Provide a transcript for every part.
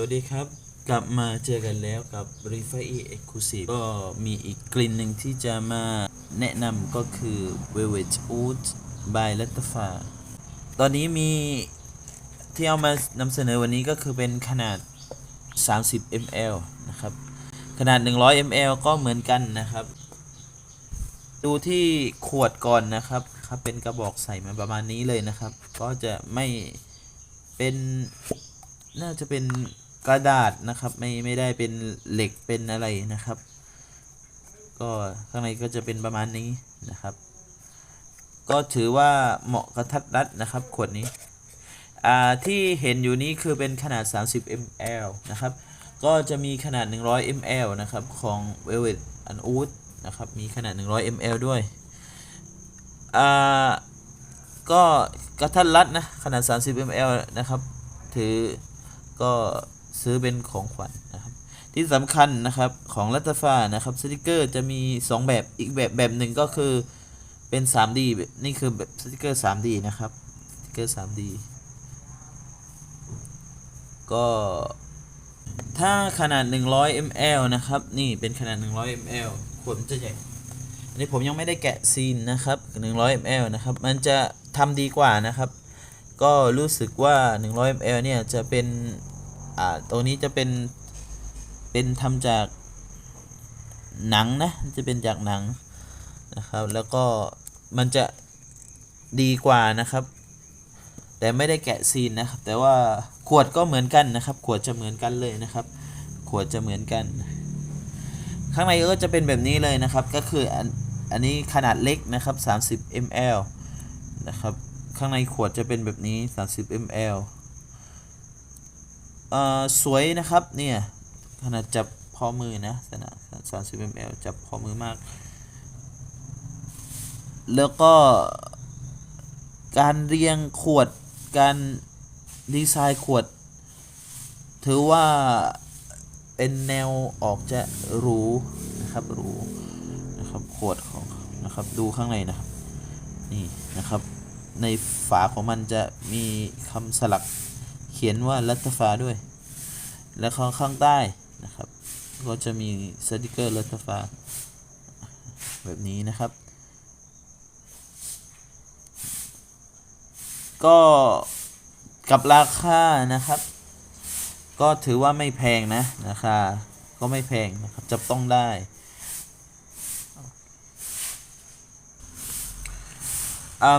สวัสดีครับ กลับมาเจอกันแล้วกับ r e f i e Exclusive ก็มีอีกกลิ่นหนึ่งที่จะมาแนะนำก็คือ Velvet Oud by l a t t a f a ตอนนี้มีที่เอามานำเสนอวันนี้ก็คือเป็นขนาด 30 ml นะครับ ขนาด 100 ml ก็เหมือนกันนะครับ ดูที่ขวดก่อนนะครับครับเป็นกระบอกใส่มาประมาณนี้เลยนะครับ ก็จะไม่เป็นน่าจะเป็น กระดาษนะครับ ไม่ไม่ได้เป็นเหล็กเป็นอะไรนะครับ ก็ข้างในก็จะเป็นประมาณนี้นะครับ ก็ถือว่าเหมาะกระทัดรัดนะครับ ขวดนี้อ่าที่เห็นอยู่นี้คือเป็นขนาด 30 ml นะครับ ก็จะมีขนาด 100 ml นะครับ ของ Velvet and Oud นะครับ มีขนาด 100 ml ด้วยอ่าก็กระทัดรัดนะ ขนาด 30 ml นะครับ ถือก็ ซื้อเป็นของขวัญนะครับ ที่สำคัญนะครับของรัตฟ้านะครับสติกเกอร์จะมี 2 แบบอีกแบบแบบหนึ่งก็คือเป็น 3D แบบนี่คือแบบสติกเกอร์ 3D นะครับสติกเกอร์ 3D ก็ถ้าขนาด 100 ml นะครับ นี่เป็นขนาด 100 ml ขวดมันจะใหญ่ อันนี้ผมยังไม่ได้แกะซีนนะครับ 100 ml นะครับ มันจะทำดีกว่านะครับ ก็รู้สึกว่า 100 ml เนี่ยจะเป็น อ่าตัวนี้จะเป็นเป็นทำจากหนังนะจะเป็นจากหนังนะครับ แล้วก็มันจะดีกว่านะครับ แต่ไม่ได้แกะซีนนะครับ แต่ว่าขวดก็เหมือนกันนะครับ ขวดจะเหมือนกันเลยนะครับ ขวดจะเหมือนกัน ข้างในก็จะเป็นแบบนี้เลยนะครับ ก็คืออันอันนี้ขนาดเล็กนะครับ 30 ml นะครับ ข้างในขวดจะเป็นแบบนี้ 30 ml สวยนะครับเนี่ยขนาดจับพอมือนะขนาด30 ml จับพอมือมาก แล้วก็การเรียงขวดการดีไซน์ขวด ถือว่าเป็นแนวออกจะหรูนะครับหรูนะครับขวดของนะครับดูข้างในนะครับนี่นะครับในฝาของมันจะมีคำสลัก ขียนว่ารัตฟ้าด้วย และข้างข้างใต้นะครับ ก็จะมีสติกเกอร์รัตฟ้าแบบนี้นะครับ ก็กับราคานะครับ ก็ถือว่าไม่แพงนะราคาก็ไม่แพงนะครับจับต้องได้ อ่า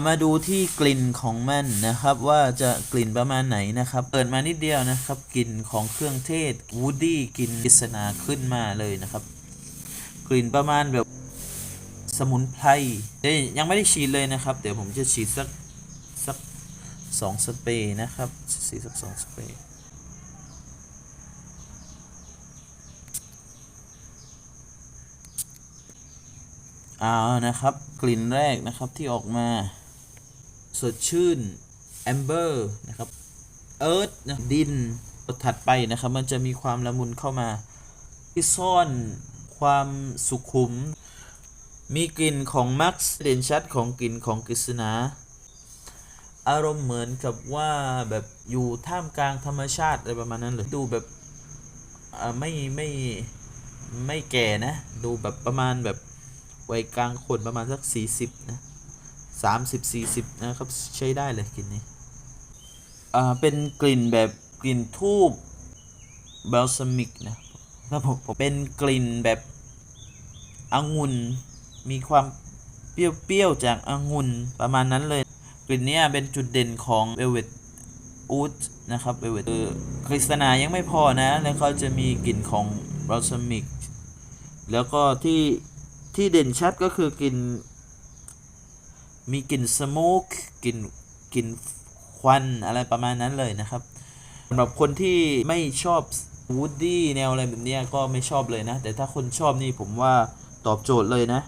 มาดูที่กลิ่นของมันนะครับ ว่าจะกลิ่นประมาณไหนนะครับ เปิดมานิดเดียวนะครับ กลิ่นของเครื่องเทศวูดดี้กลิ่นปริศนาขึ้นมาเลยนะครับ กลิ่นประมาณแบบสมุนไพรเอ้ยยังไม่ได้ฉีดเลยนะครับ เดี๋ยวผมจะฉีดสักสักสองสเปรย์นะครับฉีดสักสองสเปรย์ เอานะครับ กลิ่นแรกนะครับที่ออกมา สดชื่นแอมเบอร์นะครับเอิร์ธนะดินถัดไปนะครับ มันจะมีความละมุนเข้ามาที่ซ่อนความสุขุม มีกลิ่นของมักซ์เด่นชัดของกลิ่นของกฤษณาอารมณ์เหมือนกับว่าแบบอยู่ท่ามกลางธรรมชาติอะไรประมาณนั้นเลยดูแบบอ่าไม่ไม่ไม่แก่นะ ดูแบบประมาณแบบ วัยกลางคนประมาณสัก 40 นะ30 40นะครับ ใช้ได้เลยกลิ่นนี้ อ่า เป็นกลิ่นแบบกลิ่นทูบเบลซามิกนะครับผมผมเป็นกลิ่นแบบองุ่นมีความเปรี้ยวๆ จากองุ่นประมาณนั้นเลย กลิ่นนี้เป็นจุดเด่นของ Velvet Oud นะครับ Velvet คือคริสตนายังไม่พอนะ แล้วก็จะมีกลิ่นของบ a ลซามิก แล้วก็ที่ ที่เด่นชัดก็คือกลิ่นมีกลิ่นสโมกกลิ่นกลิ่นควันอะไรประมาณนั้นเลยนะครับสำหรับคนที่ไม่ชอบวูดดี้แนวอะไรแบบนี้ก็ไม่ชอบเลยนะ แต่ถ้าคนชอบนี่ผมว่าตอบโจทย์เลยนะ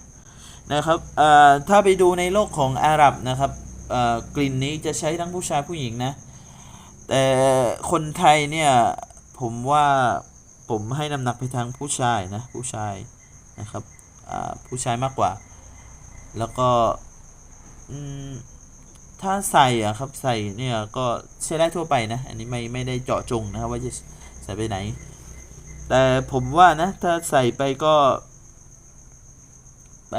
นะครับเอ่อถ้าไปดูในโลกของอาหรับนะครับเอ่อกลิ่นนี้จะใช้ทั้งผู้ชายผู้หญิงนะ แต่คนไทยเนี่ยผมว่าผมให้น้ำหนักไปทางผู้ชายนะผู้ชายนะครับ ผู้ชายมากกว่า แล้วก็ถ้าใส่อะครับใส่เนี่ยก็ใช้ได้ทั่วไปนะ อันนี้ไม่ไม่ได้เจาะจงนะครับว่าจะใส่ไปไหน แต่ผมว่านะ ถ้าใส่ไปก็ ไป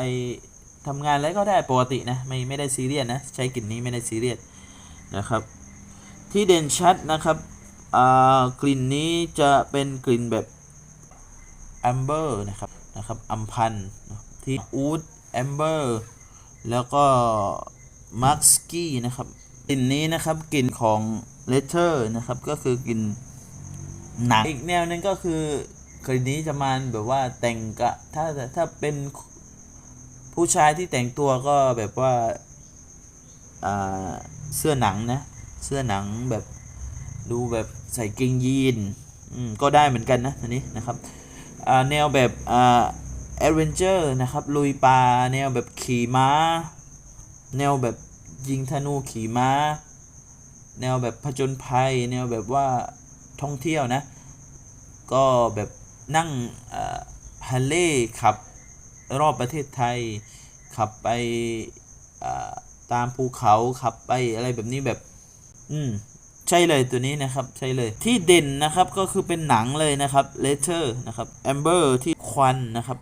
ทำงานแล้วก็ได้ปกตินะ ไม่ไม่ได้ซีเรียสนะ ใช้กลิ่นนี้ไม่ได้ซีเรียสนะครับ ที่เด่นชัดนะครับกลิ่นนี้จะเป็นกลิ่นแบบแอมเบอร์นะครับ นะครับอัมพันที่อูดแอมเบอร์แล้วก็มาร์กสกี้นะครับกลิ่นนี้นะครับกลิ่นของเลเทอร์นะครับก็คือกลิ่นหนังอีกแนวนึงก็คือกลิ่นนี้จะมาแบบว่าแต่งกะถ้าถ้าเป็นผู้ชายที่แต่งตัวก็แบบว่าเสื้อหนังนะ เสื้อหนังแบบดูแบบใส่เกงยีนก็ได้เหมือนกันนะอันนี้นะครับ แนวแบบแอดเวนเจอร์นะครับลุยป่าแนวแบบขี่ม้า แนวแบบยิงธนูขี่ม้า แนวแบบผจญภัย แนวแบบว่าท่องเที่ยวนะ ก็แบบนั่งฮันเล่ขับรอบประเทศไทย ขับไปตามภูเขาขับไปอะไรแบบนี้แบบ อืม ใช่เลยตัวนี้นะครับใช่เลยที่เด่นนะครับก็คือเป็นหนังเลยนะครับเลเทอร์นะครับแอมเบอร์ที่ควันนะครับ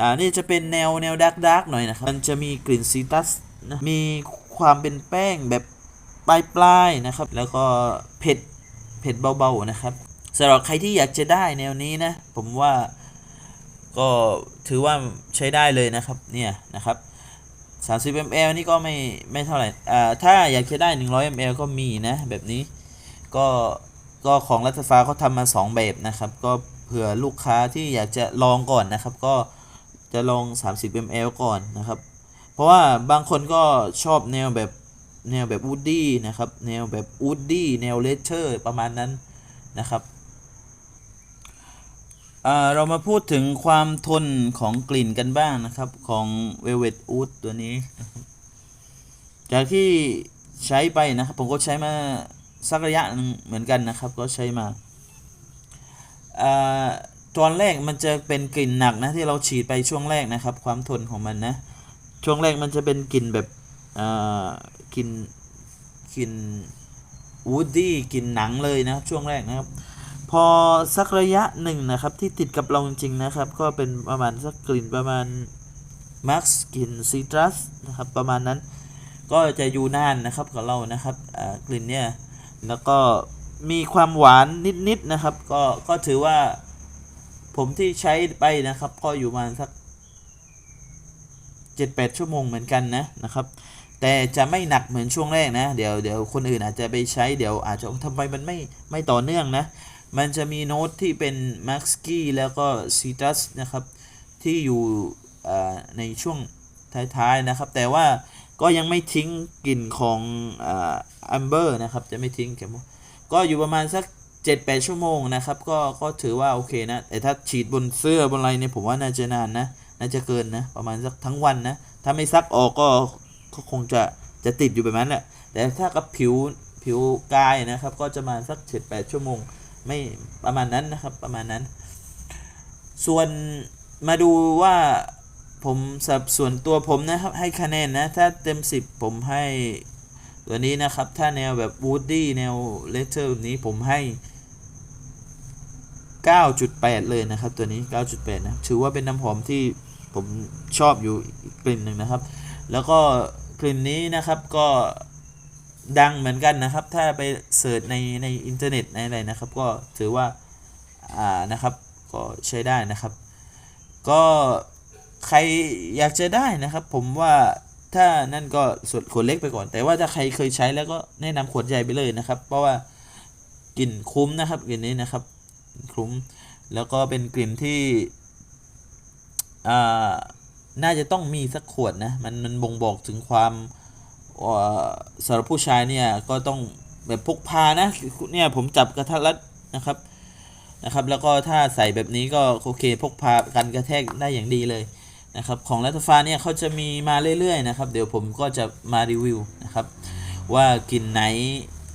อ่านี่จะเป็นแนวแนวดาร์กดาร์กหน่อยนะครับมันจะมีกลิ่นซีตัสนะมีความเป็นแป้งแบบปลายปลายๆนะครับ แล้วก็เผ็ดเผ็ดเบาๆนะครับสำหรับใครที่อยากจะได้แนวนี้นะ ผมว่าก็ถือว่าใช้ได้เลยนะครับเนี่ยนะครับ 30 ml นี่ก็ไม่ไม่เท่าไหร่อ่าถ้าอยากจะได้ 100 ml ก็มีนะแบบนี้ก็ก็ของรัฐฟ้าเขาทำมา 2 แบบนะครับ ก็เผื่อลูกค้าที่อยากจะลองก่อนนะครับ ก็จะลอง 30 ml ก่อนนะครับ เพราะว่าบางคนก็ชอบแนวแบบแนวแบบวูดดี้นะครับ แนวแบบวูดดี้แนวเลเชอร์ประมาณนั้นนะครับ เรามาพูดถึงความทนของกลิ่นกันบ้างนะครับของ Velvet Wood ตัวนี้ จากที่ใช้ไปนะครับ ผมก็ใช้มาสักระยะนึงเหมือนกันนะครับ ก็ใช้มาอ่าตอนแรกมันจะเป็นกลิ่นหนักนะที่เราฉีดไปช่วงแรกนะครับ ความทนของมันนะ ช่วงแรกมันจะเป็นกลิ่นแบบอ่ากลิ่นกลิ่นวูดดี้กลิ่นหนังเลยนะช่วงแรกนะครับ พอสักระยะหนึ่งนะครับ ที่ติดกับเราจริงๆนะครับ ก็เป็นประมาณสักกลิ่นประมาณมาร์กกลิ่นซีตรัสนะครับประมาณนั้นก็จะอยู่นานนะครับกับเรานะครับกลิ่นเนี่ยแล้วก็มีความหวานนิดๆนะครับ ก็ก็ถือว่าผมที่ใช้ไปนะครับ ก็อยู่ประมาณสัก7-8ชั่วโมงเหมือนกันนะนะครับ แต่จะไม่หนักเหมือนช่วงแรกนะ เดี๋ยวเดี๋ยวคนอื่นอาจจะไปใช้เดี๋ยวอาจจะทำไมมันไม่ไม่ต่อเนื่องนะ มันจะมีโน้ตที่เป็นมาร์กสกี้แล้วก็ซีตัสนะครับ ที่อยู่ในช่วงท้ายๆนะครับ แต่ว่าก็ยังไม่ทิ้งกลิ่นของอัมเบอร์นะครับ จะไม่ทิ้งแค่ก็อยู่ประมาณสัก 7-8 ชั่วโมงนะครับ ก็ก็ถือว่าโอเคนะ แต่ถ้าฉีดบนเสื้อบนอะไรเนี่ยผมว่าน่าจะนานนะ น่าจะเกินนะ ประมาณสักทั้งวันนะ ถ้าไม่ซักออกก็ก็คงจะจะติดอยู่แบบนั้นแหละ แต่ถ้ากับผิวผิวกายนะครับ ก็จะมาสัก 7-8 ชั่วโมง ไม่ประมาณนั้นนะครับประมาณนั้น ส่วนมาดูว่าผมสับส่วนตัวผมนะครับให้คะแนนนะ ถ้าเต็ม 10 ผมให้ตัวนี้นะครับ ถ้าแนวแบบวูดดี้แนวเลเทอร์แบบนี้ผมให้ 9.8 เลยนะครับ ตัวนี้ 9.8 นะ ถือว่าเป็นน้ำหอมที่ผมชอบอยู่อีกกลิ่นหนึ่งนะครับ แล้วก็กลิ่นนี้นะครับก็ ดังเหมือนกันนะครับ ถ้าไปเสิร์ชในในอินเทอร์เน็ตในอะไรนะครับ ก็ถือว่าอ่านะครับก็ใช้ได้นะครับ ก็ใครอยากจะได้นะครับ ผมว่าถ้านั่นก็ส่วนขวดเล็กไปก่อน แต่ว่าถ้าใครเคยใช้แล้วก็แนะนำขวดใหญ่ไปเลยนะครับ เพราะว่ากลิ่นคุ้มนะครับกลิ่นนี้นะครับคุ้มแล้วก็เป็นกลิ่นที่อ่าน่าจะต้องมีสักขวดนะมันมันบ่งบอกถึงความ สำหรับผู้ชายเนี่ยก็ต้องแบบพกพานะเนี่ยผมจับกระทัดรัดนะครับนะครับ แล้วก็ถ้าใส่แบบนี้ก็โอเคพกพากันกระแทกได้อย่างดีเลยนะครับของรัตฟ้าเนี่ยเขาจะมีมาเรื่อยๆนะครับเดี๋ยวผมก็จะมารีวิวนะครับว่ากลิ่นไหน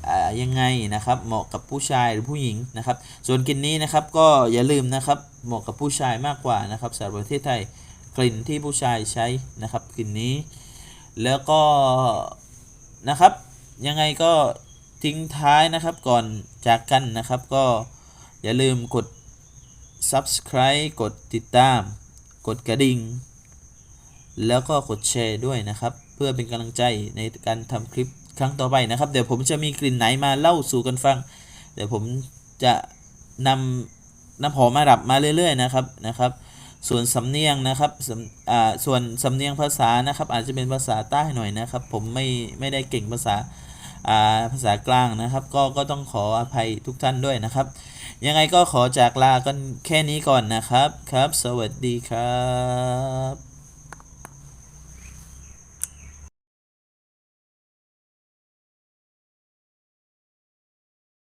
อ่ายังไงนะครับเหมาะกับผู้ชายหรือผู้หญิงนะครับ ส่วนกลิ่นนี้นะครับก็อย่าลืมนะครับเหมาะกับผู้ชายมากกว่านะครับสำหรับประเทศไทยกลิ่นที่ผู้ชายใช้นะครับกลิ่นนี้ แล้วก็นะครับยังไงก็ทิ้งท้ายนะครับก่อนจากกันนะครับ ก็อย่าลืมกด subscribe กดติดตาม กดกระดิ่ง แล้วก็กดแชร์ด้วยนะครับ เพื่อเป็นกำลังใจในการทำคลิปครั้งต่อไปนะครับ เดี๋ยวผมจะมีกลิ่นไหนมาเล่าสู่กันฟัง เดี๋ยวผมจะนำน้ำหอมมาดับมาเรื่อย ๆ นะครับนะครับ ส่วนสำเนียงนะครับส่วนสำเนียงภาษานะครับ อาจจะเป็นภาษาใต้หน่อยนะครับ ผมไม่ไม่ได้เก่งภาษาภาษากลางนะครับ ก็ก็ต้องขออภัยทุกท่านด้วยนะครับ ยังไงก็ขอจากลากันแค่นี้ก่อนนะครับครับ สวัสดีครับ